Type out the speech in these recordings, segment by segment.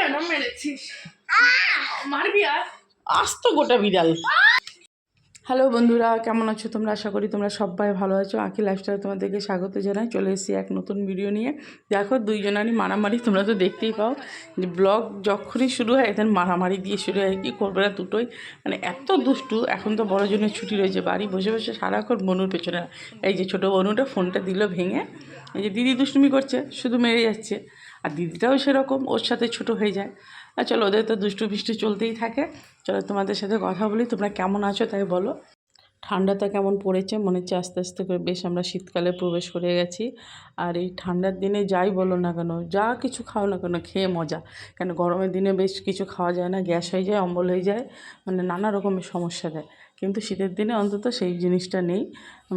কেন মেরেছিস মারবি আর? আস্ত গোটা বিড়াল। হ্যালো বন্ধুরা কেমন আছো তোমরা? আশা করি তোমরা সবাই ভালো আছো। আঁকি লাইফস্টাইল তোমাদেরকে স্বাগত জানাই। চলে এসেছি এক নতুন ভিডিও নিয়ে। দেখো দুইজনারই মারামারি তোমরা তো দেখতেই পাও। যে ব্লগ যখনই শুরু হয় এদের মারামারি দিয়ে শুরু হয়। কি করবে না দুটোই? মানে এত দুষ্টু। এখন তো বড় জনের ছুটি রয়েছে। বাড়ি বসে বসে সারাক্ষণ বনুর পেছনে। এই যে ছোটো বনুটা ফোনটা দিল ভেঙে। এই যে দিদি দুষ্টুমি করছে শুধু মেরে যাচ্ছে। আর দিদিটাও সেরকম, ওর সাথে ছোট হয়ে যায়। আর চলো, ওদের তো দুষ্টু বৃষ্টি চলতেই থাকে। চলো, তোমাদের সাথে কথা বলি, তোমরা কেমন আছো তাই বলো। ঠান্ডাটা কেমন পড়েছে মনে হচ্ছে আস্তে আস্তে করে বেশ আমরা শীতকালে প্রবেশ করে গেছি। আর এই ঠান্ডার দিনে যাই বলো না কেন, যা কিছু খাও না কেন, খেয়ে মজা। কেন গরমের দিনে বেশ কিছু খাওয়া যায় না, গ্যাস হয়ে যায়, অম্বল হয়ে যায় মানে নানা রকমের সমস্যা দেয়। কিন্তু শীতের দিনে অন্তত সেই জিনিসটা নেই।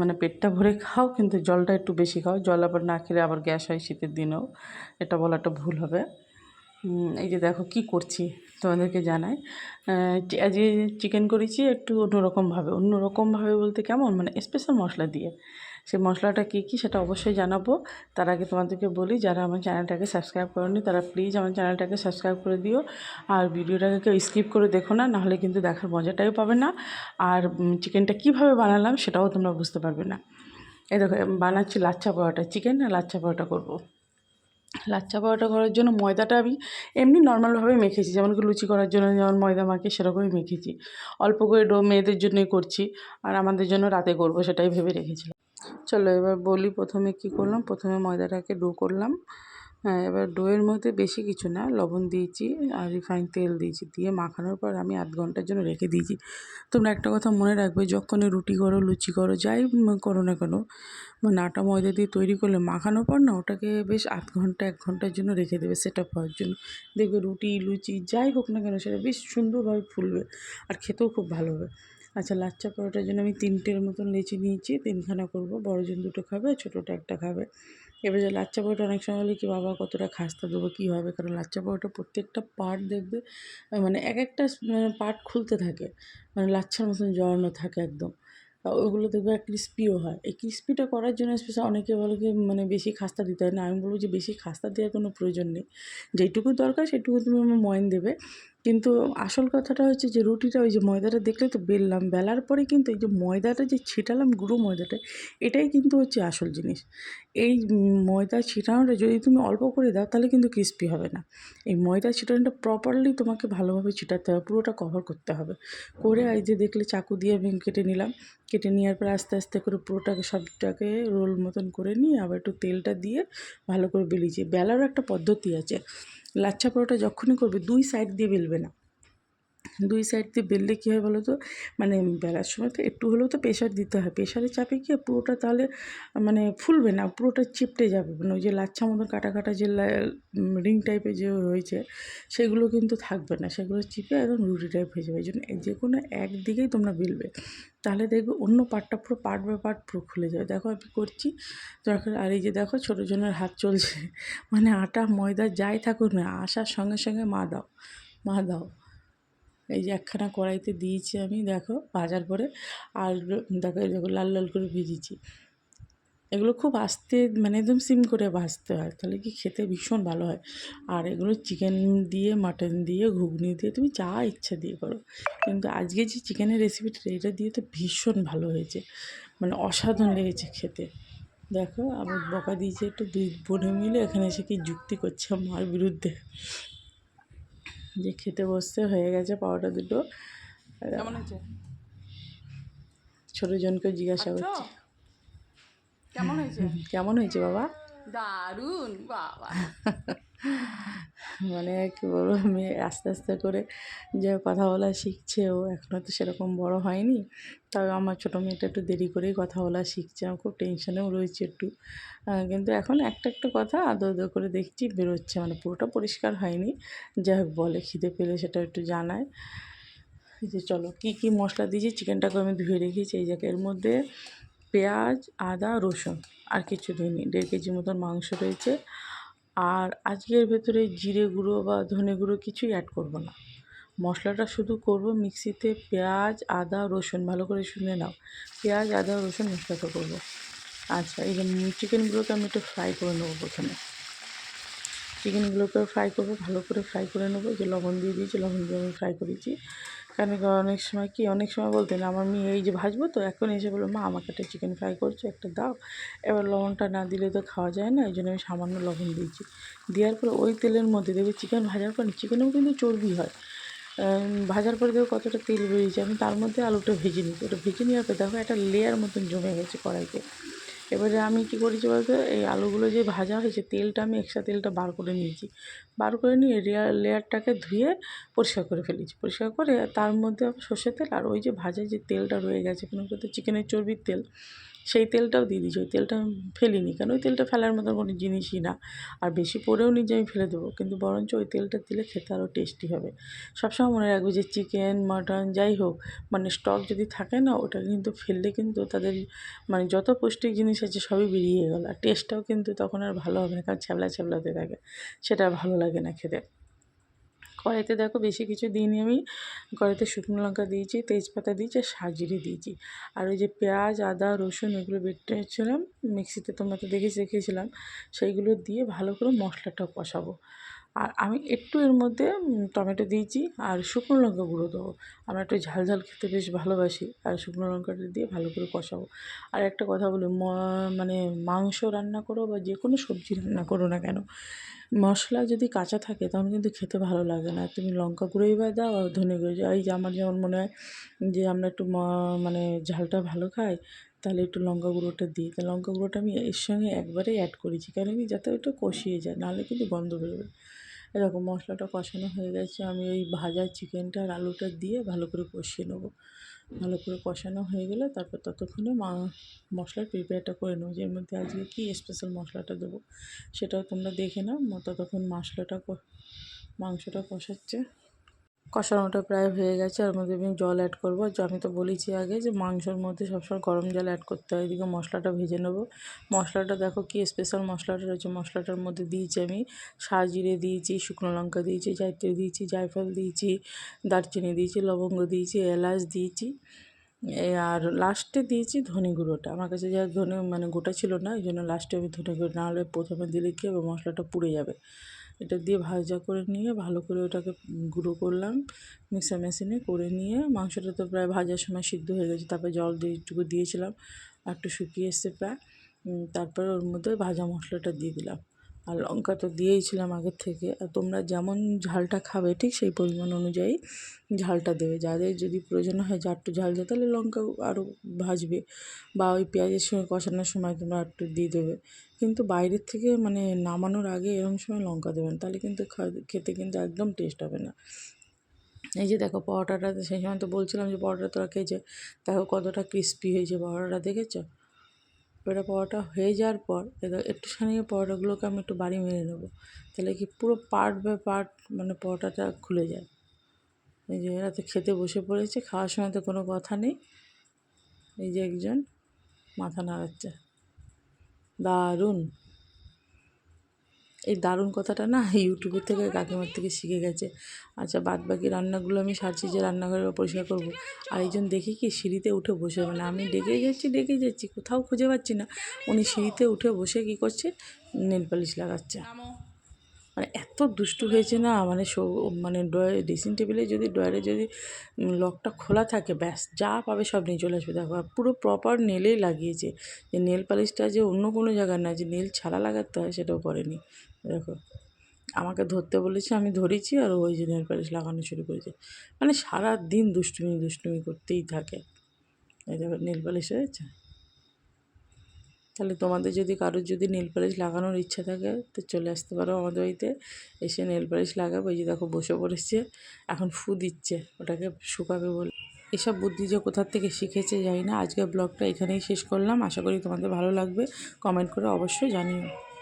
মানে পেটটা ভরে খাও, কিন্তু জলটা একটু বেশি খাও। জল আবার না খেলে আবার গ্যাস হয় শীতের দিনেও। এটা বলাটা ভুল হবে। এই যে দেখো কি করছি তোমাদেরকে জানাই। আজ চিকেন করেছি একটু অন্যরকমভাবে। অন্যরকমভাবে বলতে কেমন? মানে স্পেশাল মশলা দিয়ে। সেই মশলাটা কী কী সেটা অবশ্যই জানাব। তার আগে তোমাদেরকে বলি, যারা আমার চ্যানেলটাকে সাবস্ক্রাইব করেনি তারা প্লিজ আমার চ্যানেলটাকে সাবস্ক্রাইব করে দিও। আর ভিডিওটাকে কেউ স্কিপ করে দেখো না, নাহলে কিন্তু দেখার মজাটাই পাবে না। আর চিকেনটা কীভাবে বানালাম সেটাও তোমরা বুঝতে পারবে না। এই দেখো বানাচ্ছি লাচ্ছা পরোটা, চিকেন আর লাচ্ছা পরোটা করব। লাচ্চা পরোটা করার জন্য ময়দাটা আমি এমনি নর্মালভাবে মেখেছি, যেমন লুচি করার জন্য যেমন ময়দা মাখি সেরকমই মেখেছি। অল্প করে ডো, মেয়েদের জন্যই করছি, আর আমাদের জন্য রাতে করব সেটাই ভেবে রেখেছিলাম। চলো এবার বলি প্রথমে কি করলাম? প্রথমে ময়দাটাকে ডো করলাম। হ্যাঁ এবার ডোয়ের মধ্যে বেশি কিছু না। লবণ দিয়েছি আর রিফাইন তেল দিয়েছি। দিয়ে মাখানোর পর আমি আধ ঘণ্টার জন্য রেখে দিয়েছি। তোমরা একটা কথা মনে রাখবে যখনই রুটি করো, লুচি করো, যাই করো না কেন মানে আটা, ময়দা দিয়ে তৈরি করলে মাখানোর পর না, ওটাকে বেশ আধ ঘণ্টা, এক ঘণ্টার জন্য রেখে দেবে সেটা হওয়ার জন্য। দেখবে রুটি, লুচি, যাই হোক না কেন, সেটা বেশ সুন্দরভাবে ফুলবে আর খেতেও খুব ভালো হবে। আচ্ছা লাচ্চা পরোটার জন্য আমি তিনটের মতন লেচি নিয়েছি। তিনখানা করব। বড়জন দুটো খাবে ছোটোটা একটা খাবে। এবার যে লাচ্চা পরোটা অনেক সময় বলি কি, বাবা, কতটা খাস্তা দেবো, কী হবে? কারণ লাচ্চা পরোটা প্রত্যেকটা পার্ট দেখবে মানে এক একটা মানে পার্ট খুলতে থাকে মানে লাচ্ছার মতন জড়ানো থাকে একদম। ওগুলো দেখবে ক্রিস্পিও হয়। এই ক্রিস্পিটা করার জন্য স্পেশাল অনেকে বলে কি মানে বেশি খাস্তা দিতে হয় না। আমি বলব যে, বেশি খাস্তা দেওয়ার কোনো প্রয়োজন নেই। যেটুকু দরকার, সেটুকু তুমি আমার ময়ন দেবে। কিন্তু আসল কথাটা হচ্ছে যে রুটিটা ওই যে ময়দাটা দেখলে তো বেললাম, বেলার পরে কিন্তু এই যে ময়দাটা যে ছিটালাম, গুঁড়ো ময়দাটা, এটাই কিন্তু হচ্ছে আসল জিনিস। এই ময়দা ছিটানোটা যদি তুমি অল্প করে দাও তাহলে কিন্তু ক্রিস্পি হবে না। এই ময়দা ছিটানোটা প্রপারলি তোমাকে ভালোভাবে ছিটাতে হবে, পুরোটা কভার করতে হবে। করে এই যে দেখলে চাকু দিয়ে আমি কেটে নিলাম, কেটে নেওয়ার পর আস্তে আস্তে করে পুরোটাকে সবটাকে রোল মতন করে নিয়ে আবার একটু তেলটা দিয়ে ভালো করে বেলিয়েছি বেলারও একটা পদ্ধতি আছে। লাচ্ছা পরোটা যখনই করবে দুই সাইড দিয়ে বেলবে না। দুই সাইড দিয়ে বেললে কী হয় বলো তো? মানে বেলার সময় তো একটু হলেও তো প্রেশার দিতে হয়। প্রেশারে চাপে গিয়ে পুরোটা তাহলে মানে ফুলবে না, পুরোটা চিপটে যাবে। মানে ওই যে লাচ্ছা মতন কাটা কাটা যে রিং টাইপের যে হয়েছে সেগুলো কিন্তু থাকবে না। সেগুলো চিপে একদম রুটি টাইপ হয়ে যাবে। এই জন্য যে কোনো একদিকেই তোমরা বেলবে। তাহলে দেখবে অন্য পার্টটা পুরো পার্ট বাই পার্ট পুরো খুলে যাবে। দেখো আমি করছি। দরকার আর এই যে দেখো ছোটো জনের হাত চলছে। মানে আটা, ময়দা যাই থাকুক না, আসার সঙ্গে সঙ্গে মা দাও। মা দাও। এই যে একখানা কড়াইতে দিয়েছি আমি, দেখো ভাজার পরে, আর দেখো দেখো লাল লাল করে ভেজেছি। এগুলো খুব আস্তে মানে একদম সিম করে ভাজতে হয়, তাহলে কি খেতে ভীষণ ভালো হয়। আর এগুলো চিকেন দিয়ে, মাটন দিয়ে, ঘুগনি দিয়ে, তুমি যা ইচ্ছা দিয়ে করো। কিন্তু আজকে যে চিকেনের রেসিপিটা, এটা দিয়ে তো ভীষণ ভালো হয়েছে মানে অসাধারণ লেগেছে খেতে। দেখো, আমার বকা দিয়েছে একটু দুই বোনে মিলে, এখানে এসে কি যুক্তি করছে মার বিরুদ্ধে। যে খেতে বসতে হয়ে গেছে পাউডার দুটো। ছোটো জনকে জিজ্ঞাসা করছি। কেমন হয়েছে? কেমন হয়েছে বাবা? দারুণ বাবা। মানে কী বলব, মেয়ে আস্তে আস্তে করে যে কথা বলা শিখছে ও এখনও তো সেরকম বড় হয়নি। তবে আমার ছোটো মেয়েটা একটু দেরি করেই কথা বলা শিখছে, আমার খুব টেনশনেও রয়েছে একটু। কিন্তু এখন একটা একটা কথা আদো আদো করে দেখছি, বেরোচ্ছে। মানে পুরোটা পরিষ্কার হয়নি। যাই হোক, বলে খিদে পেলে সেটা একটু জানায়। যে চলো, কী কী মশলা দিয়েছি? চিকেনটাকে আমি ধুয়ে রেখেছি। এই জায়গায় এর মধ্যে পেঁয়াজ, আদা, রসুন, আর কিছু দিইনি। দেড় কেজি মতন মাংস রয়েছে। আর আজকের ভেতরে জিরে গুঁড়ো বা ধনে গুঁড়ো কিছুই অ্যাড করব না। মশলাটা শুধু করব মিক্সিতে পেঁয়াজ, আদা, রসুন, ভালো করে শুনে নাও। পেঁয়াজ, আদা, রসুন মশলাটা করব। আচ্ছা এই যে চিকেনগুলোকে আমি একটু ফ্রাই করে নেব প্রথমে। চিকেনগুলোকে ফ্রাই করব, ভালো করে ফ্রাই করে নেব। যে লবণ দিয়ে দিয়েছি, লবণ দিয়ে আমি ফ্রাই করেছি। কেন অনেক সময় কি, অনেক সময় বলতেন আমার মেয়ে এই যে ভাজবো তো, এখন এসে বলল, মা, আমাকে একটা চিকেন ফ্রাই করছ, একটা দাও। এবার লবণটা না দিলে তো খাওয়া যায় না, এই জন্য আমি সামান্য লবণ দিয়েছি। দেওয়ার পরে ওই তেলের মধ্যে দেখবে চিকেন ভাজার পর চিকেনেও কিন্তু চর্বি হয়। ভাজার পরে দেখো কতটা তেল বেরিয়েছে, আমি তার মধ্যে আলুটা ভেজে নিচ্ছি ওটা ভেজে নেওয়ার পর দেখো একটা লেয়ার মতন জমে গেছে কড়াইতে। এবারে আমি কি করেছি বলতো? এই আলুগুলো যে ভাজা হয়েছে, তেলটা আমি এক্সট্রা তেলটা বার করে নিয়েছি। বার করে নিয়ে লেয়ার লেয়ারটাকে ধুয়ে পরিষ্কার করে ফেলেছি। পরিষ্কার করে তার মধ্যে সর্ষের তেল আর ওই যে ভাজা যে তেলটা রয়ে গেছে, কোনো তো চিকেনের চর্বির তেল, সেই তেলটাও দিয়ে দিয়েছি। ওই তেলটা আমি ফেলিনি কেন? ওই তেলটা ফেলার মতো কোনো জিনিসই না। আর বেশি পরেও নিজে আমি ফেলে দেবো। কিন্তু বরঞ্চ ওই তেলটা দিলে খেতে আরও টেস্টি হবে। সবসময় মনে রাখবে যে চিকেন, মাটন যাই হোক মানে স্টক যদি থাকে না, ওটা কিন্তু ফেললে কিন্তু তাদের মানে যত পৌষ্টিক জিনিস আছে সবই বেরিয়ে গেল। আর টেস্টটাও কিন্তু তখন আর ভালো হবে না, কারণ ছ্যাবলা ছ্যাবলাতে থাকে, সেটা ভালো লাগে না খেতে। কড়াইতে দেখো বেশি কিছু দিইনি আমি। কড়াইতে শুকনো লঙ্কা দিয়েছি, তেজপাতা দিয়েছি, আর সাজিরে দিয়েছি। আর ওই যে পেঁয়াজ, আদা, রসুন এগুলো বেটেছিলাম, মিক্সিতে তোমরা তো দেখে রেখেছিলাম সেইগুলো দিয়ে ভালো করে মশলাটা কষাবো। আর আমি একটু এর মধ্যে টমেটো দিয়েছি আর শুকনো লঙ্কা গুঁড়ো দেবো। আমরা একটু ঝাল ঝাল খেতে বেশ ভালোবাসি, আর শুকনো লঙ্কাটা দিয়ে ভালো করে কষাবো। আর একটা কথা বলি মানে মাংস রান্না করো বা যে কোনো সবজি রান্না করো না কেন, মশলা যদি কাঁচা থাকে তখন কিন্তু খেতে ভালো লাগে না। তুমি লঙ্কা গুঁড়োই বা দাও আর ধনে গুঁড়ো, এই যে আমার যেমন মনে হয় যে আমরা একটু মানে ঝালটা ভালো খাই, তাহলে একটু লঙ্কা গুঁড়োটা দিই। তা লঙ্কা গুঁড়োটা আমি এর সঙ্গে একবারেই অ্যাড করেছি, কেন কি যাতে ওটা কষিয়ে যায়, নাহলে কিন্তু গন্ধ বেরোবে। এরকম মশলাটা কষানো হয়ে গেছে। আমি ওই ভাজা চিকেনটা আর আলুটা দিয়ে ভালো করে কষিয়ে নেব। ভালো করে কষানো হয়ে গেলে তারপর ততক্ষণে মা, মশলার প্রিপেয়ারটা করে নেব। যে এর মধ্যে আজকে কী স্পেশাল মশলাটা দেবো, সেটাও তোমরা দেখে নাও। ততক্ষণ মশলাটা মাংসটা কষাচ্ছে। কষানোটা প্রায় হয়ে গেছে। আর মধ্যে আমি জল অ্যাড করব। আমি তো বলেছি আগে যে মাংসর মধ্যে সবসময় গরম জল অ্যাড করতে হয়। এদিকে মশলাটা ভেজে নেব। মশলাটা দেখো কি স্পেশাল মশলাটা রয়েছে। মশলাটার মধ্যে দিয়েছি আমি সাজিরে দিয়েছি, শুকনো লঙ্কা দিয়েছি জায়ত্রী দিয়েছি, জায়ফল দিয়েছি, দারচিনি দিয়েছি, লবঙ্গ দিয়েছি, এলাচ দিয়েছি। আর লাস্টে দিয়েছি ধনে গুঁড়োটা। আমার কাছে যা ধনে মানে গোটা ছিল না, এই জন্য লাস্টে আমি ধনে গুঁড়ো। নাহলে প্রথমে দিলে কী হবে? মশলাটা পুড়ে যাবে। এটা দিয়ে ভাজা করে নিয়ে ভালো করে ওটাকে গুঁড়ো করলাম, মিক্সার মেশিনে করে নিয়ে মাংসটা তো প্রায় ভাজার সময় সিদ্ধ হয়ে গেছে, তারপরে জল দিয়ে একটুকু দিয়েছিলাম একটু শুকিয়ে এসছে প্রায় তারপরে ওর মধ্যে ভাজা মশলাটা দিয়ে দিলাম। আর লঙ্কা তো দিয়েইছিলাম আগের থেকে। আর তোমরা যেমন ঝালটা খাবে ঠিক সেই পরিমাণ অনুযায়ী ঝালটা দেবে। যাদের যদি প্রয়োজন হয় যে একটু ঝাল যায় তাহলে লঙ্কা আরও ভাজবে বা ওই পেঁয়াজের সঙ্গে কষানোর সময় তোমরা একটু দিয়ে দেবে। কিন্তু বাইরের থেকে মানে নামানোর আগে এরকম সময় লঙ্কা দেবেন তাহলে কিন্তু খেতে কিন্তু একদম টেস্ট হবে না। এই যে দেখো পরোটাটা, সেই সময় তো বলছিলাম যে পরোটা তোরা খেয়েছে, দেখো কতটা ক্রিস্পি হয়েছে পরোটাটা, দেখেছ? এবারে পরোটা হয়ে যাওয়ার পর একটু একটুখানি পরোটাগুলোকে আমি একটু বাড়ি মেরে নেব। তাহলে কি পুরো পার্ট বাই পার্ট মানে পরোটাটা খুলে যায়। এই যে এরা তো খেতে বসে পড়েছে, খাওয়ার সময় তো কোনো কথা নেই। এই যে একজন মাথা নাড়াচ্ছে। দারুণ! দারুণ কথাটা না ইউটিউবের থেকে কাকিমার থেকে শিখে গেছে। আচ্ছা বাদ বাকি রান্নাগুলো আমি সারছি যে রান্নাঘরে পরিষ্কার করব। আর একজন দেখি কি সিঁড়িতে উঠে বসে মানে আমি ডেকে যাচ্ছি ডেকে যাচ্ছি, কোথাও খুঁজে পাচ্ছি না। উনি সিঁড়িতে উঠে বসে কি করছে? নেল পালিশ লাগাচ্ছে। মানে এত দুষ্টু হয়েছে না? মানে সৌ মানে ড্রয়ার, ড্রেসিং টেবিলে যদি, ড্রয়ারে যদি লকটা খোলা থাকে, ব্যাস, যা পাবে সব নিয়ে চলে আসবে। দেখো পুরো প্রপার নেলেই লাগিয়েছে। যে নেল পালিশটা যে অন্য কোনো জায়গার না, যে নেল ছাড়া লাগাতে হয়, সেটাও করেনি। দেখো, আমাকে ধরতে বলেছে, আমি ধরেছি আর ওই যে নেল পালিশ লাগানো শুরু করেছে। মানে সারা দিন দুষ্টুমি দুষ্টুমি করতেই থাকে। এই দেখো, নেল পালিশ হয়েছে? তাহলে তোমাদের যদি কারোর যদি নেল পালিশ লাগানোর ইচ্ছা থাকে, তো চলে আসতে পারো আমাদের বাড়িতে। এসে নেল পালিশ লাগাবো, এই যে দেখো বসে পড়েছে, এখন ফু দিচ্ছে, ওটাকে শুকাবে বলে। এসব বুদ্ধি যে কোথার থেকে শিখেছে জানি না, আজকের ব্লগটা এখানেই শেষ করলাম। আশা করি তোমাদের ভালো লাগবে কমেন্ট করে অবশ্যই জানিও।